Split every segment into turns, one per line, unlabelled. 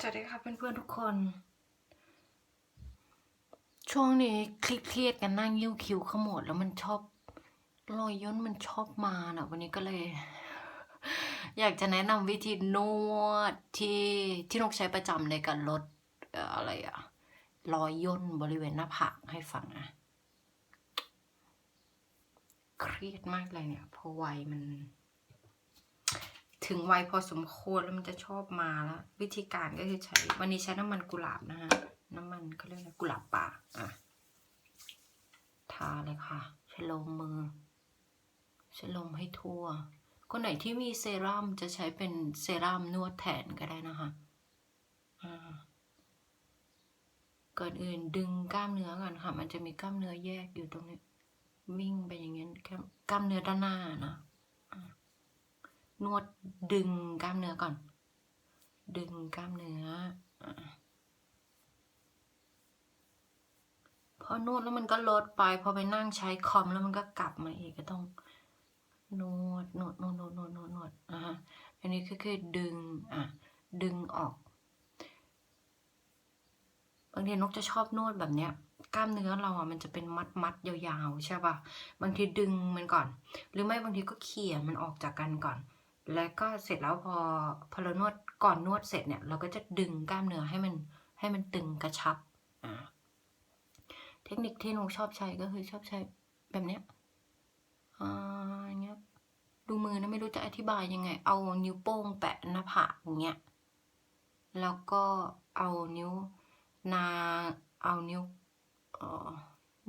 สวัสดีค่ะเพื่อนๆทุกคน ช่วงนี้คลิปเครียดกันนั่งยิ้วคิ้วขมวดแล้วมันชอบรอยย่นมันชอบมาน่ะ วันนี้ก็เลย อยากจะแนะนำวิธีนวดที่ที่นกใช้ประจำในการลดเอ่ออะไรอะรอยย่นบริเวณหน้าผากให้ฟังอะเครียดมากเลยเนี่ยเพราะวัยมัน ถึงวัยพอสมควรแล้วมันจะชอบมาแล้ว วิธีการก็คือใช้ วันนี้ใช้น้ำมันกุหลาบนะฮะ น้ำมันเขาเรียกอะไรกุหลาบป่าอะทาเลยค่ะใช้ลมมือใช้ลมให้ทั่ว คนไหนที่มีเซรั่มจะใช้เป็นเซรั่มนวดแทนก็ได้นะคะอ่าก่อนอื่นดึงกล้ามเนื้อก่อนค่ะ มันจะมีกล้ามเนื้อแยกอยู่ตรงนี้ วิ่งไปอย่างเงี้ยกล้ามเนื้อด้านหน้านะ นวดดึงกล้ามเนื้อก่อน ดึงกล้ามเนื้อพอนวดแล้วมันก็ลดไป พอไปนั่งใช้คอมแล้วมันก็กลับมาอีกก็ต้องนวดนวดนวดนวดนวดนวดนวดอะอันนี้ก็คือดึงอะดึงออกบางทีนกจะชอบนวดแบบเนี้ยกล้ามเนื้อเราอะมันจะเป็นมัดมัดยาวๆใช่ป่ะบางทีดึงมันก่อน หรือไม่บางทีก็เขี่ยมันออกจากกันก่อน แล้วก็เสร็จแล้วพอพอเรานวดก่อนนวดเสร็จเนี่ย เราก็จะดึงกล้ามเนื้อให้มันให้มันตึงกระชับอ่าเทคนิคที่หนูชอบใช้ก็คือชอบใช้แบบเนี้ยอ่าอย่างเงี้ยดูมือนะไม่รู้จะอธิบายยังไง เอานิ้วโป้งแปะหน้าผากอย่างเงี้ยแล้วก็เอานิ้วนาเอานิ้วเอ่อ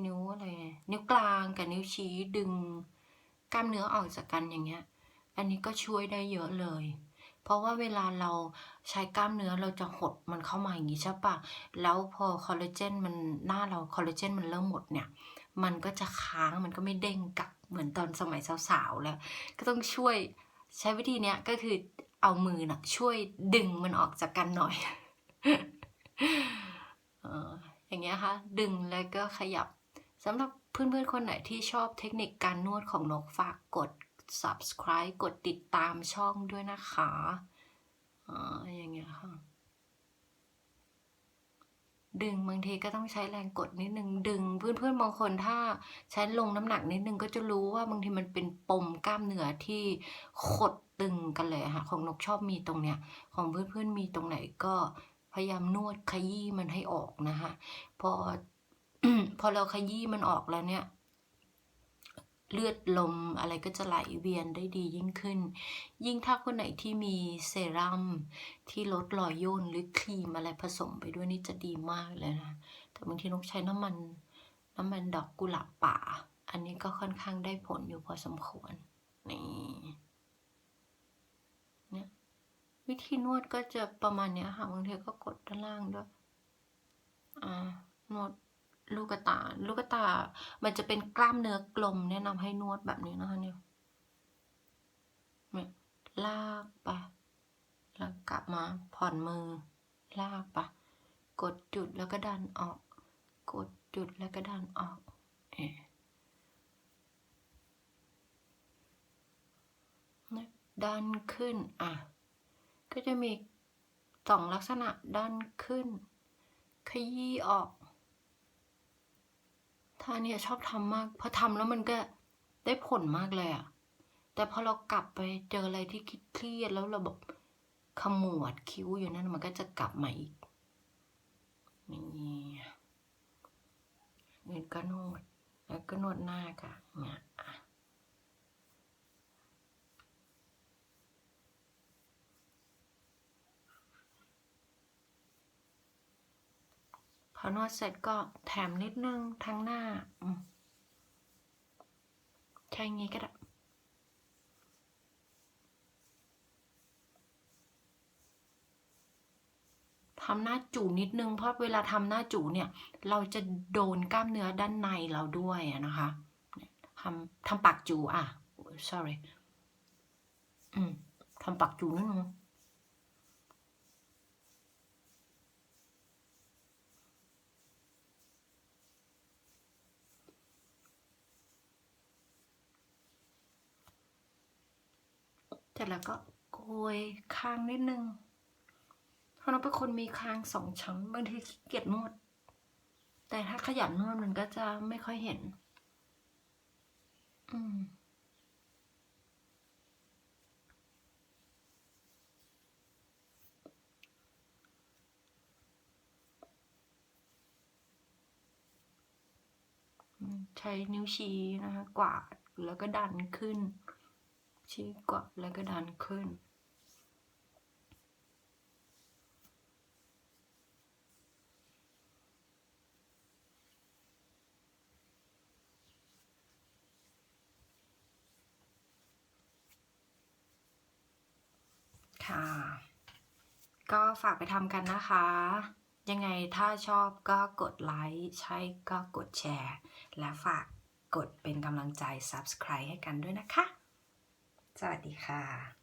นิ้วอะไรเนี่ยนิ้วกลางกับนิ้วชี้ดึงกล้ามเนื้อออกจากกันอย่างเงี้ย อันนี้ก็ช่วยได้เยอะเลย เพราะว่าเวลาเราใช้กล้ามเนื้อเราจะหดมันเข้ามาอย่างนี้ใช่ปะแล้วพอคอลลาเจนมันหน้าเราคอลลาเจนมันเริ่มหมดเนี่ย มันก็จะค้างมันก็ไม่เด้งกลับเหมือนตอนสมัยสาวๆแล้ว ก็ต้องช่วยใช้วิธีเนี้ยก็คือเอามือนะช่วยดึงมันออกจากกันหน่อยเอ่ออย่างเงี้ยค่ะ ดึงแล้วก็ขยับสำหรับเพื่อนๆคนไหนที่ชอบเทคนิคการนวดของนกฝากกด subscribe กดติดตามช่องด้วยนะคะอ่าอย่างเงี้ยค่ะ ดึงบางทีก็ต้องใช้แรงกดนิดนึง ดึงเพื่อนๆบางคนถ้าใช้ลงน้ำหนักนิดนึงก็จะรู้ว่าบางทีมันเป็นปมกล้ามเนื้อที่ขดตึงกันเลยค่ะ ของนกชอบมีตรงเนี้ย ของเพื่อนๆมีตรงไหนก็พยายามนวดขยี้มันให้ออกนะคะ พอพอเราขยี้มันออกแล้วเนี่ย เลือดลมอะไรก็จะไหลเวียนได้ดียิ่งขึ้น ยิ่งถ้าคนไหนที่มีเซรั่มที่ลดรอยย่นหรือครีมอะไรผสมไปด้วยนี่จะดีมากเลยนะ แต่บางทีนกใช้น้ำมัน น้ำมันดอกกุหลาบป่า อันนี้ก็ค่อนข้างได้ผลอยู่พอสมควร นี่เนี่ยวิธีนวดก็จะประมาณเนี้ยค่ะบางทีก็กดด้านล่างด้วย อ่า นวด ลูกตา ลูกตา มันจะเป็นกล้ามเนื้อกลม แนะนำให้นวดแบบนี้นะคะเนี่ยเนี่ยลากไป แล้วกลับมาผ่อนมือ ลากไป กดจุดแล้วก็ดันออก กดจุดแล้วก็ดันออกเอ๊ะเนี่ยดันขึ้น อะ ก็จะมีสองลักษณะดันขึ้น ขยี้ออก ท่าเนี่ยชอบทำมากพอทำแล้วมันก็ได้ผลมากเลยอะแต่พอเรากลับไปเจออะไรที่คิดเครียดแล้วเราแบบขมวดคิ้วอยู่นั่นมันก็จะกลับมาอีกนี่เงินก็นวดแล้วก็นวดหน้าค่ะเนี่ย พอนวดเสร็จก็แถมนิดนึงทั้งหน้าอืมแค่นี้ก็ได้ทำหน้าจูนิดนึง เพราะเวลาทำหน้าจูเนี่ย เราจะโดนกล้ามเนื้อด้านในเราด้วยนะคะทำทำปากจูอะ sorry อืมทำปากจูนิดนึง เสร็จแล้วก็โกยข้างนิดนึงทราะเราเป็นคนมีคางสองชั้นบางทีขี้เกียจนวด แต่ถ้าขยันนวดมันก็จะไม่ค่อยเห็น อืมใช้นิ้วชี้นะคะกวาดแล้วก็ดันขึ้น ชี้กวาดแล้วก็ดันขึ้น ค่ะ ก็ฝากไปทำกันนะคะ ยังไงถ้าชอบก็กดไลค์ ใช่ก็กดแชร์ และฝากกดเป็นกำลังใจ Subscribe ให้กันด้วยนะคะ สวัสดีค่ะ